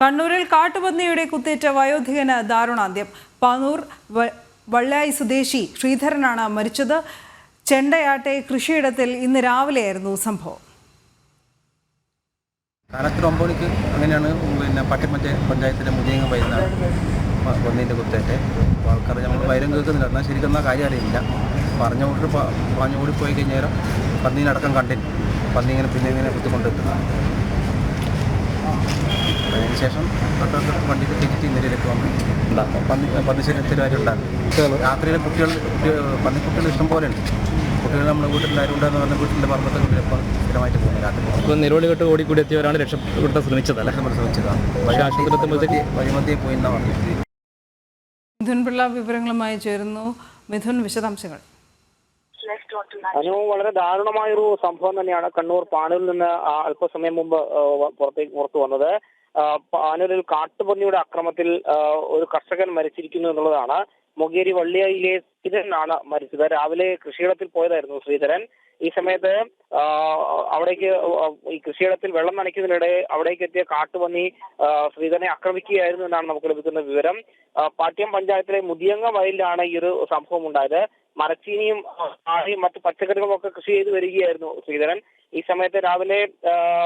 കണ്ണൂരിൽ കാട്ടുപന്നിയുടെ കുത്തേറ്റ വയോധികന് ദാരുണാന്ത്യം. പാനൂർ വള്ളായി സ്വദേശി ശ്രീധരനാണ് മരിച്ചത്. ചെണ്ടയാട്ടെ കൃഷിയിടത്തിൽ ഇന്ന് രാവിലെയായിരുന്നു സംഭവം. കാലത്തിൽ ഒമ്പത് മണിക്ക് അങ്ങനെയാണ് പിന്നെ പട്ടിമറ്റേ പഞ്ചായത്തിന്റെ മുതിയങ്ങ വരുന്ന പൊന്നിന്റെ കുത്തേറ്റ്. ആൾക്കാർ നമ്മൾ വൈരം കേൾക്കുന്നില്ല. എന്നാൽ ശരിക്കും എന്നാൽ കാര്യം അറിയില്ല. പറഞ്ഞ പാഞ്ഞു കൂടി പോയി കഴിഞ്ഞേരം പന്നീനടക്കം കണ്ടില്ല പന്നി ഇങ്ങനെ പിന്നെ ഇങ്ങനെ കുത്തിക്കൊണ്ടിരിക്കുന്നു അതിനുശേഷം പത്തനംതിട്ട വണ്ടിയിൽ തിരിച്ച് ഇന്നലെയൊക്കെ വന്ന്. പന്നി പന്നിശരീരത്തിൽ ഉണ്ടാക്കും രാത്രിയിൽ കുട്ടികൾ കുട്ടികൾ പന്നിക്കുട്ടികൾ ഇഷ്ടം പോലെ ഉണ്ട്. കുട്ടികൾ നമ്മുടെ വീട്ടിലാരും ഉണ്ടെന്ന് പറഞ്ഞ വീട്ടിന്റെ പറമ്പത്തൊക്കെ ചിലപ്പോൾ സ്ഥിരമായിട്ട് പോകുന്നു രാത്രി. ഇപ്പോൾ നിരവധി കെട്ട് ഓടിക്കൂടി എത്തിയവരാണ് രക്ഷപ്പെടുത്താൻ ശ്രമിച്ചതല്ലേ? നമ്മൾ ശ്രമിച്ചതാണ്. പക്ഷേ ആശുപത്രി വഴിമധ്യേ പോയി എന്നാണ്. പറഞ്ഞത് മിഥുൻ പിള്ള വിവരങ്ങളുമായി ചേരുന്നു. മിഥുൻ വിശദാംശങ്ങൾ. അനു വളരെ ദാരുണമായൊരു സംഭവം തന്നെയാണ് കണ്ണൂർ പാനൂരിൽ നിന്ന് അല്പസമയം മുമ്പ് പുറത്തേക്ക് പുറത്തു വന്നത്. പാനൂരിൽ കാട്ടുപന്നിയുടെ അക്രമത്തിൽ ഒരു കർഷകൻ മരിച്ചിരിക്കുന്നു എന്നുള്ളതാണ്. മൊകേരി വള്ളിയായിലെ ശ്രീധരനാണ് മരിച്ചത്. രാവിലെ കൃഷിയിടത്തിൽ പോയതായിരുന്നു ശ്രീധരൻ. ഈ സമയത്ത് അവിടേക്ക് ഈ കൃഷിയിടത്തിൽ വെള്ളം നനയ്ക്കുന്നതിനിടെ അവിടേക്ക് എത്തിയ കാട്ടുപന്നി ശ്രീധരനെ ആക്രമിക്കുകയായിരുന്നു എന്നാണ് നമുക്ക് ലഭിക്കുന്ന വിവരം. പാട്യം പഞ്ചായത്തിലെ മുതിയങ്ങ വയലിലാണ് ഈ ഒരു സംഭവം ഉണ്ടായത്. മരച്ചീനിയും ആ, മറ്റു പച്ചക്കറികളും ഒക്കെ കൃഷി ചെയ്ത് വരികയായിരുന്നു ശ്രീധരൻ. ഈ സമയത്ത് രാവിലെ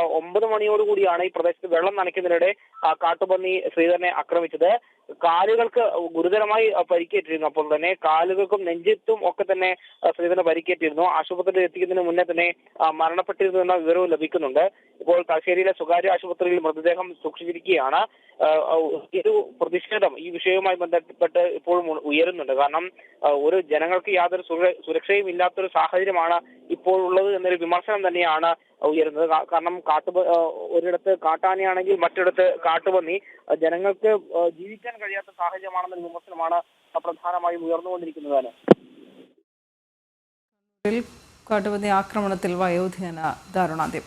ഒമ്പത് മണിയോടുകൂടിയാണ് ഈ പ്രദേശത്ത് വെള്ളം നനയ്ക്കുന്നതിനിടെ കാട്ടുപന്നി ശ്രീധരനെ ആക്രമിച്ചത്. കാലുകൾക്ക് ഗുരുതരമായി പരിക്കേറ്റിരുന്നു. അപ്പോൾ തന്നെ കാലുകൾക്കും നെഞ്ചത്തും ഒക്കെ തന്നെ ശ്രീധരന് പരിക്കേറ്റിരുന്നു. ആശുപത്രിയിൽ എത്തിക്കുന്നതിന് മുന്നേ തന്നെ മരണപ്പെട്ടിരുന്നു എന്ന വിവരവും ലഭിക്കുന്നുണ്ട്. ഇപ്പോൾ തലശ്ശേരിയിലെ സ്വകാര്യ ആശുപത്രിയിൽ മൃതദേഹം സൂക്ഷിച്ചിരിക്കുകയാണ്. ഒരു പ്രതിഷേധം ഈ വിഷയവുമായി ബന്ധപ്പെട്ട് ഇപ്പോഴും ഉയരുന്നുണ്ട്. കാരണം ഒരു ജനങ്ങൾക്ക് യാതൊരു സുര- സുരക്ഷയും ഇല്ലാത്തൊരു സാഹചര്യമാണ് ഇപ്പോൾ ഉള്ളത് എന്നൊരു വിമർശനം തന്നെയാണ് ഉയരുന്നത്. കാരണം കാട്ടു ഒരിടത്ത് കാട്ടാനയാണെങ്കിൽ മറ്റിടത്ത് കാട്ടുപന്നി. ജനങ്ങൾക്ക് ജീവിക്കാൻ കഴിയാത്ത സാഹചര്യമാണെന്നൊരു വിമർശനമാണ് പ്രധാനമായും ഉയർന്നുകൊണ്ടിരിക്കുന്നത് കാട്ടുപന്നി ആക്രമണത്തിൽ വയോധികന ദാരുണാന്ത്യം.